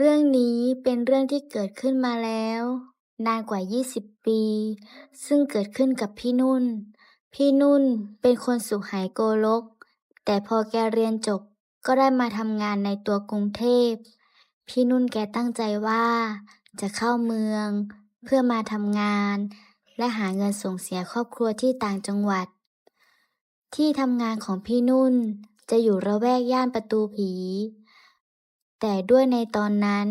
เรื่องนี้เป็นเรื่องที่เกิดขึ้นมาแล้ว นานกว่า 20 ปี ซึ่งเกิดขึ้นกับพี่นุ่น พี่นุ่นเป็นคนสุไหงโกลก แต่พอแกเรียนจบก็ได้มาทำงานในตัวกรุงเทพ พี่นุ่นแกตั้งใจว่า จะเข้าเมือง เพื่อมาทำงาน และหาเงินส่งเสียครอบครัวที่ต่างจังหวัด ที่ทำงานของพี่นุ่นจะอยู่ระแวกย่านประตูผี แต่ด้วยในตอนนั้น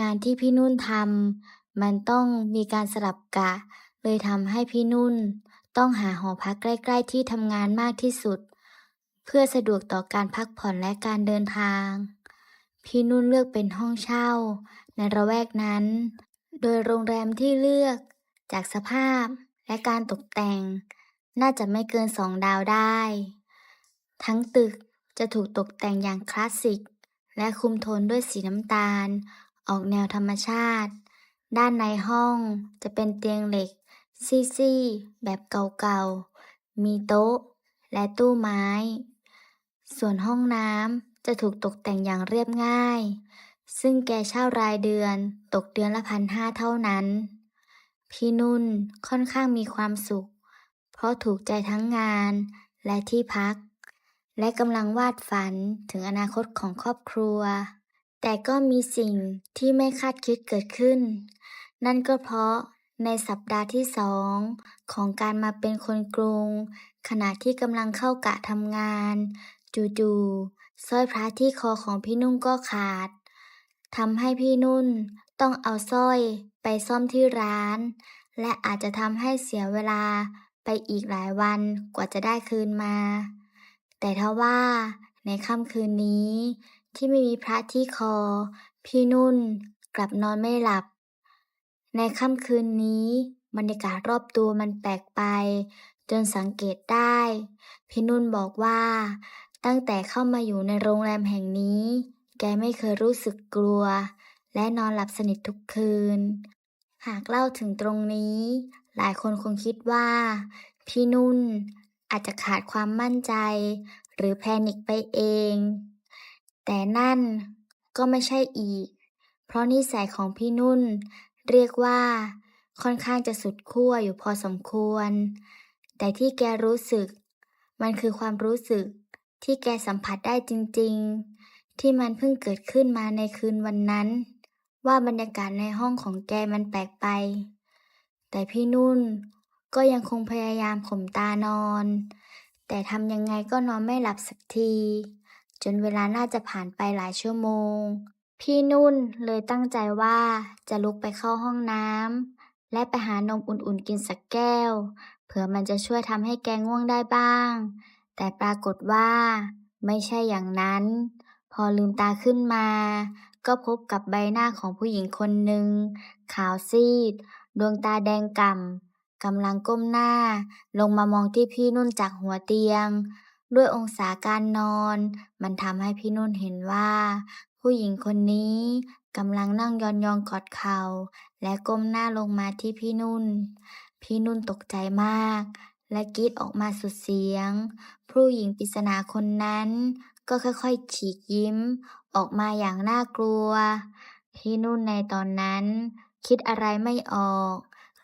งานที่พี่นุ่นทำมันต้องมีการสลับกะ เลยทำให้พี่นุ่น ต้องหาหอพักใกล้ ๆ ที่ทำงานมากที่สุด เพื่อสะดวกต่อการพักผ่อนและการเดินทาง พี่นุ่นเลือกเป็นห้องเช่า ในระแวกนั้น โดยโรงแรมที่เลือก จากสภาพและการตกแต่ง น่าจะไม่เกินสองดาวได้ ทั้งตึกจะถูกตกแต่งอย่างคลาสสิก และคุมโทนด้วยสีน้ำตาล ออกแนวธรรมชาติ ด้านในห้องจะเป็นเตียงเหล็ก ซี่ๆแบบเก่าๆ มีโต๊ะ และตู้ไม้ ส่วนห้องน้ำจะถูกตกแต่งอย่างเรียบง่าย ซึ่งแกเช่ารายเดือนตกเดือนละพันห้าเท่านั้น พี่นุ่นค่อนข้างมีความสุข เพราะถูกใจทั้งงานและที่พัก และกำลังวาดฝันถึงอนาคตของครอบครัว แต่ก็มีสิ่งที่ไม่คาดคิดเกิดขึ้น นั่นก็เพราะในสัปดาห์ที่สองของการมาเป็นคนกรุง ขณะที่กำลังเข้ากะทำงาน จู่ๆสร้อยพระที่คอของพี่นุ่นก็ขาดทำให้พี่นุ่นต้องเอาสร้อยไปซ่อมที่ร้าน และอาจจะทำให้เสียเวลาไปอีกหลายวันกว่าจะได้คืนมา แต่ทว่าในค่ำคืนนี้ ที่ไม่มีพระที่คอ พี่นุ่นกลับนอนไม่หลับ ในค่ำคืนนี้บรรยากาศรอบตัวมันแปลกไป จนสังเกตได้ พี่นุ่นบอกว่า ตั้งแต่เข้ามาอยู่ในโรงแรมแห่งนี้ แกไม่เคยรู้สึกกลัว และนอนหลับสนิททุกคืน หากเล่าถึงตรงนี้ หลายคนคงคิดว่า พี่นุ่น อาจจะขาดความมั่นใจ หรือแพนิคไปเอง แต่นั่นก็ไม่ใช่อีก เพราะนิสัยของพี่นุ่น เรียกว่า ค่อนข้างจะสุดขั้วอยู่พอสมควร แต่ที่แกรู้สึก มันคือความรู้สึกที่แกสัมผัสได้จริง ๆ ที่มันเพิ่งเกิดขึ้นมาในคืนวันนั้น ว่าบรรยากาศในห้องของแกมันแปลกไป แต่พี่นุ่น ก็ยังคงพยายามข่มตานอน แต่ทำยังไงก็นอนไม่หลับสักที จนเวลาน่าจะผ่านไปหลายชั่วโมง พี่นุ่นเลยตั้งใจว่าจะลุกไปเข้าห้องน้ำและไปหานมอุ่นๆกินสักแก้ว เผื่อมันจะช่วยทำให้แกง่วงได้บ้าง แต่ปรากฏว่า ไม่ใช่อย่างนั้น พอลืมตาขึ้นมา ก็พบกับใบหน้าของผู้หญิงคนหนึ่งขาวซีด ดวงตาแดงก่ำ กำลังก้มหน้า ลงมามองที่พี่นุ่นจากหัวเตียง ด้วยองศาการนอน มันทำให้พี่นุ่นเห็นว่า ผู้หญิงคนนี้กำลังนั่งยองๆกอดเข่า และก้มหน้าลงมาที่พี่นุ่น พี่นุ่นตกใจมาก และกรีดออกมาสุดเสียง ผู้หญิงปริศนาคนนั้น ก็ค่อยๆฉีกยิ้ม ออกมาอย่างน่ากลัว พี่นุ่นในตอนนั้น คิดอะไรไม่ออก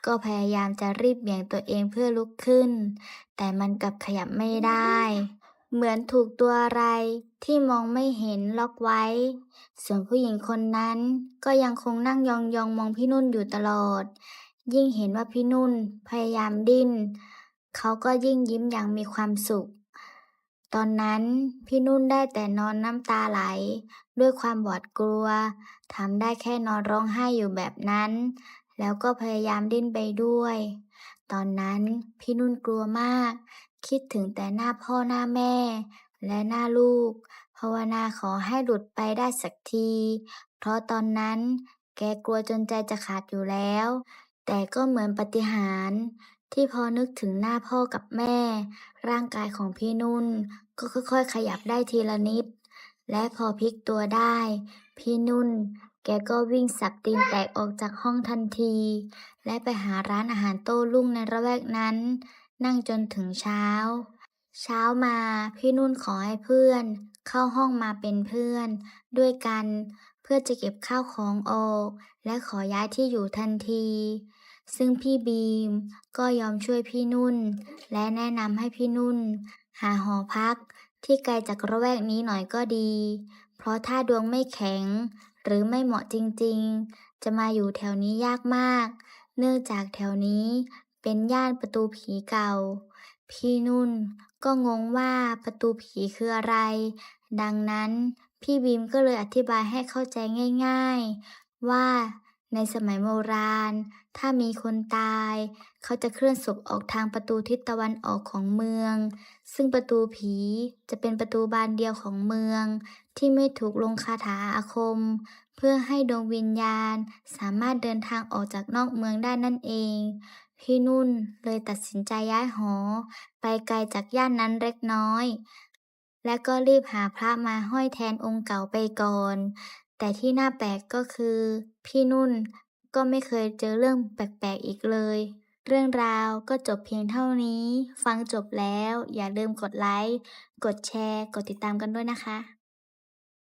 ก็พยายามจะรีบเบี่ยงตัวเองเพื่อลุกขึ้น แต่มันกลับขยับไม่ได้ เหมือนถูกตัวอะไรที่มองไม่เห็นล็อกไว้ ส่วนผู้หญิงคนนั้นก็ยังคงนั่งยองๆมองพี่นุ่นอยู่ตลอด ยิ่งเห็นว่าพี่นุ่นพยายามดิ้น เขาก็ยิ่งยิ้มอย่างมีความสุข ตอนนั้นพี่นุ่นได้แต่นอนน้ำตาไหล ด้วยความหวาดกลัวทำได้แค่นอนร้องไห้อยู่แบบนั้น แล้วก็พยายามดิ้นไปด้วย ตอนนั้นพี่นุ่นกลัวมาก คิดถึงแต่หน้าพ่อหน้าแม่ และหน้าลูก ภาวนาขอให้หลุดไปได้สักที เพราะตอนนั้นแกกลัวจนใจจะขาดอยู่แล้ว แต่ก็เหมือนปฏิหารที่พอนึกถึงหน้าพ่อกับแม่ ร่างกายของพี่นุ่น ก็ค่อยๆ ขยับได้ทีละนิด และพอพลิกตัวได้ พี่นุ่น แกก็วิ่งสับตีนแตกออกจากห้องทันที และไปหาร้านอาหารโต้รุ่งในระแวกนั้น นั่งจนถึงเช้า เช้ามาพี่นุ่นขอให้เพื่อน เข้าห้องมาเป็นเพื่อน ด้วยกัน เพื่อจะเก็บข้าวของออก และขอย้ายที่อยู่ทันที ซึ่งพี่บีมก็ยอมช่วยพี่นุ่น และแนะนำให้พี่นุ่น หาหอพักที่ไกลจากระแวกนี้หน่อยก็ดี เพราะถ้าดวงไม่แข็ง หรือไม่เหมาะจริงๆ จะมาอยู่แถวนี้ยากมาก เนื่องจากแถวนี้เป็นย่านประตูผีเก่า พี่นุ่นก็งงว่าประตูผีคืออะไร ดังนั้นพี่บีมก็เลยอธิบายให้เข้าใจง่าย ๆ ว่า ในสมัยโบราณ ถ้ามีคนตาย เขาจะเคลื่อนศพออกทางประตูทิศตะวันออกของเมือง ซึ่งประตูผีจะเป็นประตูบานเดียวของเมือง ที่ไม่ถูกลงคาถาอาคม เพื่อให้ดวงวิญญาณสามารถเดินทางออกจากนอกเมืองได้นั่นเอง พี่นุ่นเลยตัดสินใจย้ายหอ ไปไกลจากย่านนั้นเล็กน้อยและก็รีบหาพระมาห้อยแทนองค์เก่าไปก่อน แต่ที่น่าแปลกก็คือ พี่นุ่นก็ไม่เคยเจอเรื่องแปลกๆอีกเลย เรื่องราวก็จบเพียงเท่านี้ ฟังจบแล้วอย่าลืมกดไลค์ กดแชร์ กดติดตามกันด้วยนะคะ